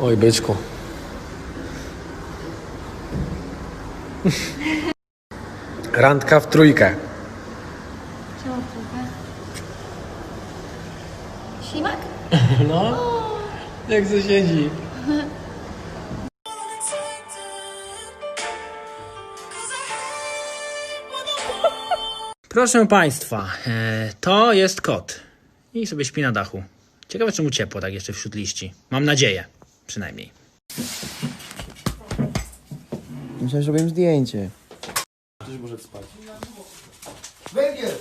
Oj, byczku. Randka w trójkę. Czemu trójkę? Ślimak? No, jak to siedzi. Proszę Państwa, e, to jest kot. I sobie śpi na dachu. Ciekawe, czemu ciepło tak jeszcze wśród liści. Mam nadzieję, przynajmniej. Myślałem, że robiłem zdjęcie. Węgiel!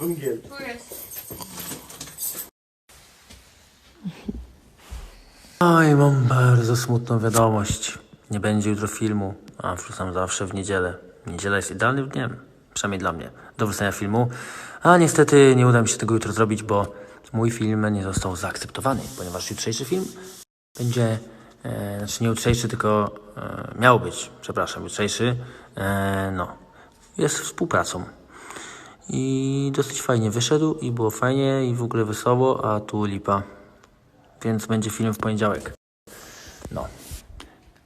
Węgiel. Oj, mam bardzo smutną wiadomość. Nie będzie jutro filmu, a wrzucam zawsze w niedzielę. Niedziela jest idealnym dniem, przynajmniej dla mnie, do wrzucenia filmu. A niestety nie uda mi się tego jutro zrobić, bo mój film nie został zaakceptowany, ponieważ jutrzejszy film będzie, e, znaczy nie jutrzejszy, tylko e, miał być, przepraszam, jutrzejszy, e, no, jest współpracą. I dosyć fajnie wyszedł i było fajnie i w ogóle wesoło, a tu lipa. Więc będzie film w poniedziałek. No.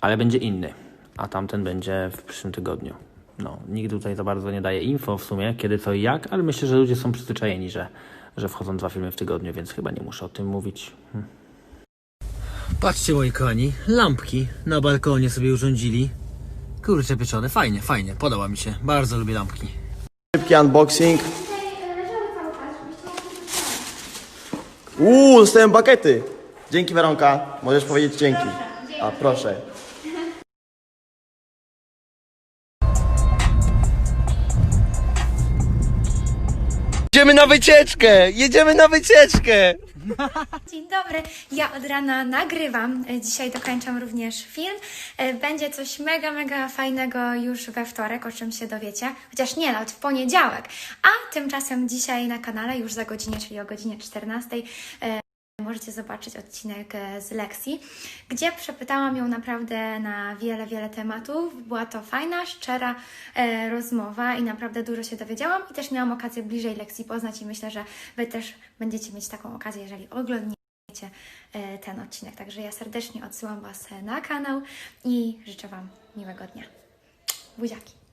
Ale będzie inny. A tamten będzie w przyszłym tygodniu. No, nikt tutaj za bardzo nie daje info w sumie, kiedy, co i jak, ale myślę, że ludzie są przyzwyczajeni, że, że wchodzą dwa filmy w tygodniu, więc chyba nie muszę o tym mówić. Hm. Patrzcie, moi kochani, lampki na balkonie sobie urządzili. Kurcze pieczone, fajnie, fajnie, podoba mi się. Bardzo lubię lampki. Szybki unboxing. Uuu, dostałem bakety. Dzięki Weronka. Możesz powiedzieć dzięki. A proszę. Jedziemy na wycieczkę! Jedziemy na wycieczkę! Dzień dobry, ja od rana nagrywam. Dzisiaj dokończam również film. E, Będzie coś mega, mega fajnego już we wtorek, o czym się dowiecie. Chociaż nie, nawet w poniedziałek. A tymczasem dzisiaj na kanale, już za godzinę, czyli o godzinie 14, e, możecie zobaczyć odcinek e, z lekcji, gdzie przepytałam ją naprawdę na wiele, wiele tematów. Była to fajna, szczera e, rozmowa i naprawdę dużo się dowiedziałam i też miałam okazję bliżej lekcji poznać i myślę, że Wy też będziecie mieć taką okazję, jeżeli oglądniecie e, ten odcinek. Także ja serdecznie odsyłam Was na kanał i życzę Wam miłego dnia. Buziaki!